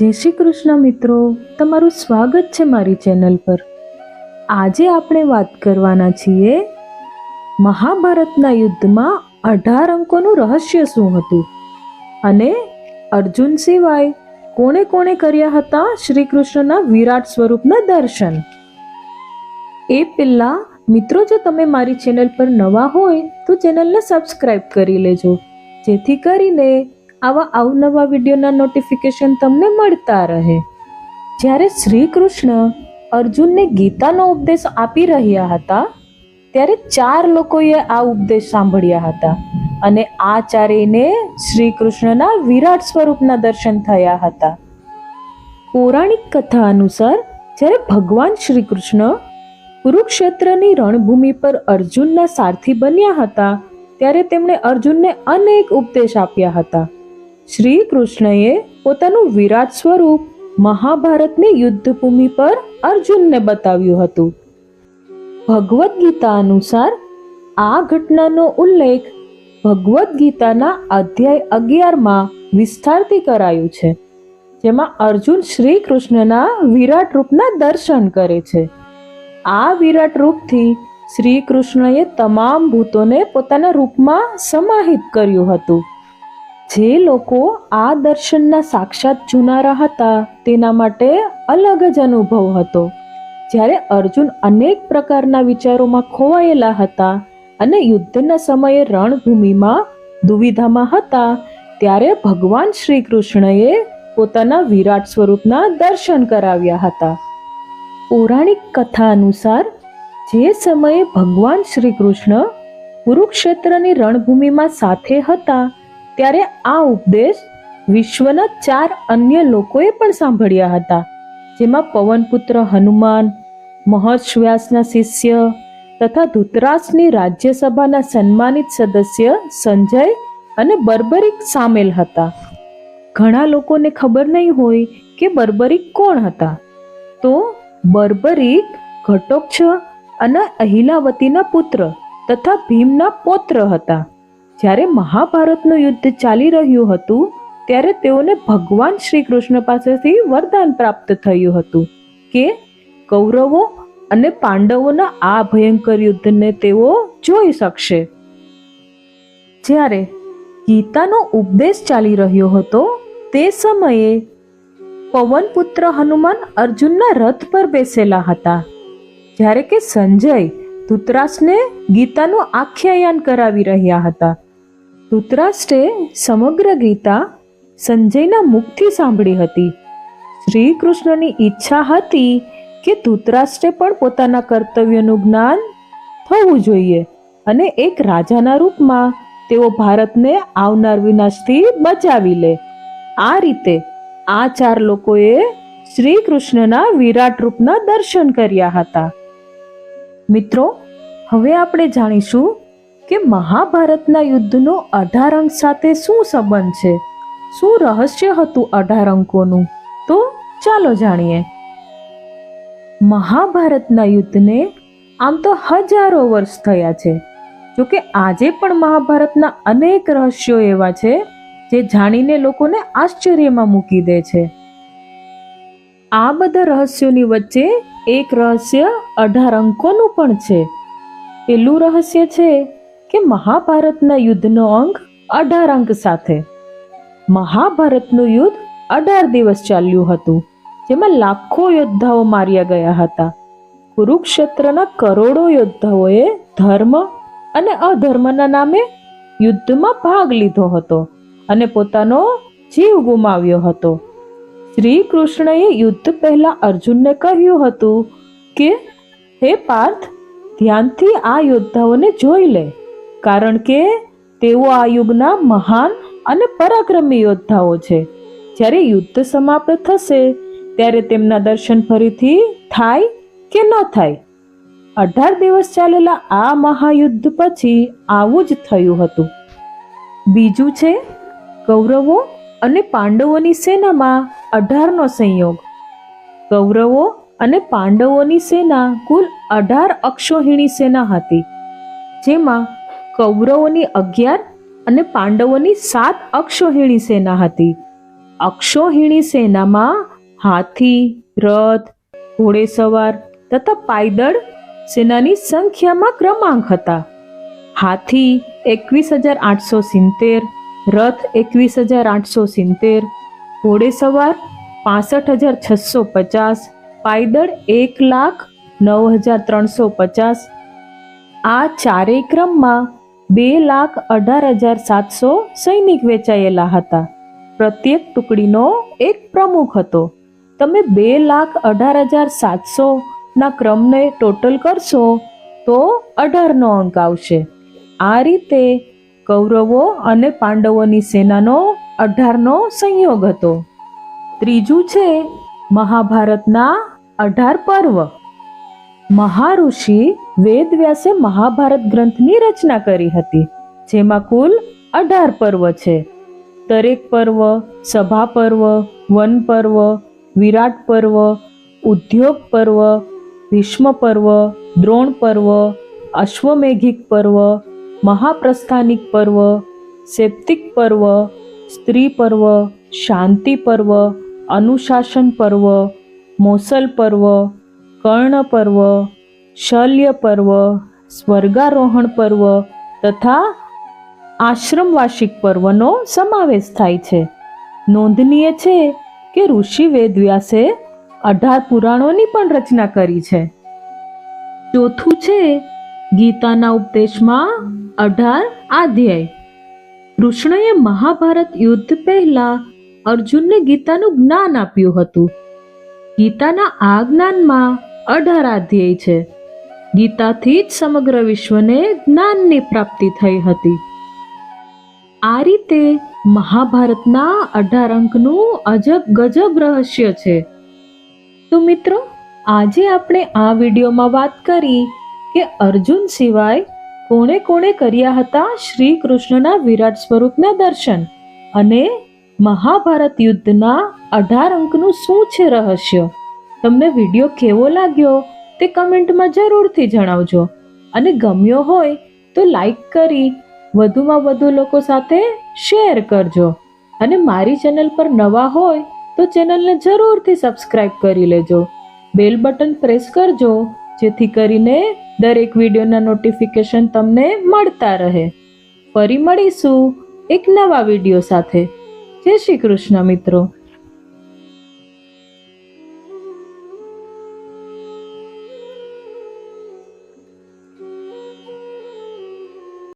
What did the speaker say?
જય શ્રી કૃષ્ણ મિત્રો. તમારું સ્વાગત છે મારી ચેનલ પર. આજે આપણે વાત કરવાના છીએ મહાભારતના યુદ્ધમાં અઢાર અંકોનું રહસ્ય શું હતું? અને અર્જુન સિવાય કોણે કોણે કર્યા હતા શ્રી કૃષ્ણના વિરાટ સ્વરૂપના દર્શન? એ પહેલાં મિત્રો, જો તમે મારી ચેનલ પર નવા હોય તો ચેનલને સબસ્ક્રાઈબ કરી લેજો. જેથી કરીને આવા અવનવા વિડીયોના નોટિફિકેશન તમને મળતા રહે. જ્યારે શ્રી કૃષ્ણ અર્જુનને ગીતાનો ઉપદેશ આપી રહ્યા હતા, ત્યારે ચાર લોકોએ આ ઉપદેશ સાંભળ્યા હતા અને આ ચારેયને શ્રી કૃષ્ણના વિરાટ સ્વરૂપના દર્શન થયા હતા. પૌરાણિક કથા અનુસાર, જ્યારે ભગવાન શ્રી કૃષ્ણ કુરુક્ષેત્રની રણભૂમિ પર અર્જુનના સારથી બન્યા હતા, ત્યારે તેમણે અર્જુનને અનેક ઉપદેશ આપ્યા હતા. શ્રી કૃષ્ણએ પોતાનું વિરાટ સ્વરૂપ મહાભારતની યુદ્ધભૂમિ પર અર્જુનને બતાવ્યું હતું. ભગવદ્ ગીતા અનુસાર આ ઘટનાનો ઉલ્લેખ ભગવદ્ ગીતાના અધ્યાય અગિયારમાં વિસ્તારથી કરાયું છે, જેમાં અર્જુન શ્રી કૃષ્ણના વિરાટ રૂપના દર્શન કરે છે. આ વિરાટ રૂપથી શ્રી કૃષ્ણએ તમામ ભૂતોને પોતાના રૂપમાં સમાહિત કર્યું હતું. જે લોકો આ દર્શનના સાક્ષાત જુનારા હતા, તેના માટે અલગ જ અનુભવ હતો. જ્યારે અર્જુન અનેક પ્રકારના વિચારોમાં ખોવાયેલા હતા અને યુદ્ધના સમયે રણભૂમિમાં દુવિધામાં હતા, ત્યારે ભગવાન શ્રી કૃષ્ણએ પોતાના વિરાટ સ્વરૂપના દર્શન કરાવ્યા હતા. પૌરાણિક કથા અનુસાર, જે સમયે ભગવાન શ્રી કૃષ્ણ કુરુક્ષેત્રની રણભૂમિમાં સાથે હતા ત્યારે આ ઉપદેશ વિશ્વના ચાર અન્ય લોકોએ પણ સાંભળ્યા હતા, જેમાં પવનપુત્ર હનુમાન, મહર્ષવ્યાસના શિષ્ય તથા ધૃતરાષ્ટ્રની રાજ્યસભાના સન્માનિત સદસ્ય સંજય અને બર્બરિક સામેલ હતા. ઘણા લોકોને ખબર નહીં હોય કે બર્બરિક કોણ હતા. તો બર્બરિક ઘટોક્ષ અને અહિલાવતીના પુત્ર તથા ભીમના પૌત્ર હતા. જ્યારે મહાભારતનું યુદ્ધ ચાલી રહ્યું હતું, ત્યારે તેઓને ભગવાન શ્રી કૃષ્ણ પાસેથી વરદાન પ્રાપ્ત થયું હતું કે કૌરવો અને પાંડવોના આ ભયંકર યુદ્ધને તેઓ જોઈ શકશે. જ્યારે ગીતાનો ઉપદેશ ચાલી રહ્યો હતો, તે સમયે પવનપુત્ર હનુમાન અર્જુનના રથ પર બેસેલા હતા. જ્યારે કે સંજય ધૃતરાષ્ટ્રને ગીતાનું આખ્યાયન કરાવી રહ્યા હતા. ધૃતરાષ્ટ્રે સમગ્ર ગીતા સંજયના મુખથી સાંભળી હતી. શ્રી કૃષ્ણની ઈચ્છા હતી કે ધૃતરાષ્ટ્રે પણ પોતાના કર્તવ્યનું જ્ઞાન થવું જોઈએ અને એક રાજાના રૂપમાં તેઓ ભારતને આવનાર વિનાશથી બચાવી લે. આ રીતે આ ચાર લોકોએ શ્રી કૃષ્ણના વિરાટ રૂપના દર્શન કર્યા હતા. મિત્રો, હવે આપણે જાણીશું કે મહાભારતના યુદ્ધનો અઢાર અંક સાથે શું સંબંધ છે? શું રહસ્ય હતું અઢાર અંકોનું? તો ચાલો જાણીએ. મહાભારતના યુદ્ધને આમ તો હજારો વર્ષ થયા છે. જોકે આજે પણ મહાભારતના અનેક રહસ્યો એવા છે, જે જાણીને લોકોને આશ્ચર્યમાં મૂકી દે છે. આ બધા રહસ્યોની વચ્ચે એક રહસ્ય અઢાર અંકોનું પણ છે. પેલું રહસ્ય છે કે મહાભારતના યુદ્ધનો અંક અઢાર અંક સાથે. મહાભારતનું યુદ્ધ અઢાર દિવસ ચાલ્યું હતું, જેમાં લાખો યોદ્ધાઓ માર્યા ગયા હતા. કુરુક્ષેત્રના કરોડો યોદ્ધાઓએ ધર્મ અને અધર્મના નામે યુદ્ધમાં ભાગ લીધો હતો અને પોતાનો જીવ ગુમાવ્યો હતો. શ્રી કૃષ્ણએ યુદ્ધ પહેલા અર્જુનને કહ્યું હતું કે, હે પાર્થ, ધ્યાનથી આ યોદ્ધાઓને જોઈ લે. કારણ કે તેઓ આ યુગના મહાન અને પરાક્રમી યોદ્ધાઓ છે. જ્યારે યુદ્ધ સમાપ્ત થશે, ત્યારે તેમના દર્શન ફરીથી થાય કે ન થાય? અઢાર દિવસ ચાલેલા આ મહાયુદ્ધ પછી આવું જ થયું હતું. બીજું છે, કૌરવો અને પાંડવોની સેનામાં અઢારનો સંયોગ. કૌરવો અને પાંડવોની સેના કુલ અઢાર અક્ષોહિણી સેના હતી, જેમાં કૌરવોની અગિયાર અને પાંડવોની સાત અક્ષોહિણી સેના હતી. અક્ષોહિણી સેનામાં હાથી, રથ, ઘોડેસવાર તથા પાયદળ સેનાની સંખ્યામાં ક્રમાંક હતા. હાથી એકવીસ હજાર આઠસો સિત્તેર, રથ એકવીસ હજાર આઠસો સિત્તેર, ઘોડેસવાર પાસઠ હજાર છસો પચાસ, પાયદળ એક લાખ નવ હજાર ત્રણસો પચાસ. આ ચારેય ક્રમમાં બે લાખ અઢાર હજાર સાતસો સૈનિક વેચાયેલા હતા. પ્રત્યેક ટુકડીનો એક પ્રમુખ હતો. તમે બે લાખ અઢાર હજાર સાતસોના ક્રમને ટોટલ કરશો તો અઢારનો અંક આવશે. આ રીતે કૌરવો અને પાંડવોની સેનાનો અઢારનો સંયોગ હતો. ત્રીજું છે મહાભારતના અઢાર પર્વ. મહાઋષિ વેદવ્યાસે મહાભારત ગ્રંથની રચના કરી હતી, જેમાં કુલ અઢાર પર્વ છે. દરેક પર્વ, સભા પર્વ, વન પર્વ, વિરાટ પર્વ, ઉદ્યોગ પર્વ, ભીષ્મ પર્વ, દ્રોણ પર્વ, અશ્વમેઘિક પર્વ, મહાપ્રસ્થાનિક પર્વ, સેપ્તિક પર્વ, સ્ત્રી પર્વ, શાંતિ પર્વ, અનુશાસન પર્વ, મોસલ પર્વ, કર્ણ પર્વ શલ્ય પર્વ, સ્વર્ગારોહણ પર્વ તથા આશ્રમવાર્ષિક પર્વનો સમાવેશ થાય છે. નોંધનીય છે કે ઋષિ વેદવ્યાસે અઢાર પુરાણોની પણ રચના કરી છે. ચોથું છે ગીતાના ઉપદેશમાં અઢાર અધ્યાય કૃષ્ણએ મહાભારત યુદ્ધ પહેલા અર્જુનને ગીતાનું જ્ઞાન આપ્યું હતું. ગીતાના આ જ્ઞાનમાં અઢાર અધ્યાય છે. ગીતાથી જ સમગ્ર વિશ્વને જ્ઞાનની પ્રાપ્તિ થઈ હતી. આ રીતે મહાભારતના અઢાર અંકનું અજબ ગજબ રહસ્ય છે. તો મિત્રો, આજે આપણે આ વિડીયોમાં વાત કરી કે અર્જુન સિવાય કોણે કોણે કર્યા હતા શ્રી કૃષ્ણના વિરાટ સ્વરૂપના દર્શન અને મહાભારત યુદ્ધના અઢાર અંકનું શું છે રહસ્ય? તમને વીડિયો કેવો લાગ્યો? તે કમેન્ટમાં જરૂરથી જણાવજો. અને ગમ્યો હોય તો લાઈક કરી, વધુમાં વધુ લોકો સાથે શેર કરજો. અને મારી ચેનલ પર નવા હોય તો ચેનલને જરૂરથી સબસ્ક્રાઇબ કરી લેજો. બેલ બટન પ્રેસ કરજો, જેથી કરીને દરેક વિડીયોના નોટિફિકેશન તમને મળતા રહે. ફરી મળીશું એક નવા વીડિયો સાથે. જય શ્રી કૃષ્ણ મિત્રો.